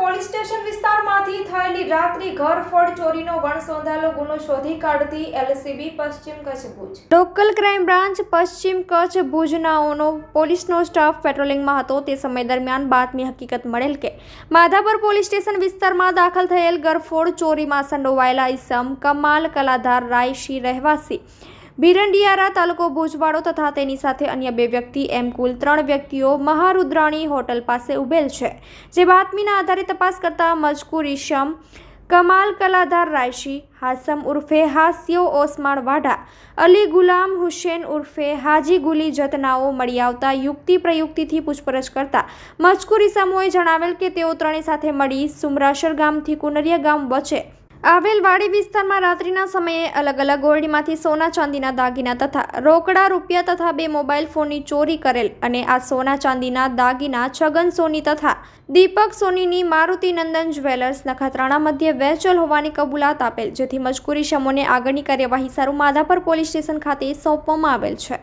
Police station વિસ્તારમાંથી થયેલી રાત્રિ ઘરફોડ ચોરીનો વણસોંધાયેલો ગુનો શોધી કાઢતી એલસીબી પશ્ચિમ Kutch Bhuj. Local crime branch પશ્ચિમ કચ્છ ભુજનાઓનો પોલીસનો સ્ટાફ પેટ્રોલિંગમાં હતો. તે સમય દરમિયાન બાતમી હકીકત મળેલ કે માધાપર પોલીસ સ્ટેશન વિસ્તારમાં દાખલ થયેલ ઘરફોડ ચોરીમાં સંડોવાયેલા ઇસમ કમાલ કલાધાર રાયશી રહેવાસી ભીરંડિયારા તાલુકો ભુજવાડો તથા તેની સાથે અન્ય બે વ્યક્તિ એમ કુલ ત્રણ વ્યક્તિઓ મહારુદ્રાણી હોટલ પાસે ઉભેલ છે. જે બાતમીના આધારે તપાસ કરતા મજકૂર ઈશમ કમાલ કલાધાર રાયશી, હાસમ ઉર્ફે હાસ્યો ઓસમાણ વાઢા, અલી ગુલામ હુસેન ઉર્ફે હાજી ગુલી જતનાઓ મળી આવતા યુક્તિ પ્રયુક્તિથી પૂછપરછ કરતા મજકુરી સમૂહે જણાવેલ કે તેઓ ત્રણેય સાથે મળી સુમરાસર ગામથી કુનરિયા ગામ વચ્ચે આવેલ વાડી વિસ્તારમાં રાત્રિના સમયે અલગ અલગ ઓરડીમાંથી સોના ચાંદીના દાગીના તથા રોકડા રૂપિયા તથા બે મોબાઈલ ફોનની ચોરી કરેલ અને આ સોના ચાંદીના દાગીના છગન સોની તથા દીપક સોનીની મારુતિ નંદન જ્વેલર્સ નખત્રાણા મધ્યે વહેંચેલ હોવાની કબૂલાત આપેલ, જેથી મજકૂરી શમોને આગળની કાર્યવાહી સારું માધાપર પોલીસ સ્ટેશન ખાતે સોંપવામાં આવેલ છે.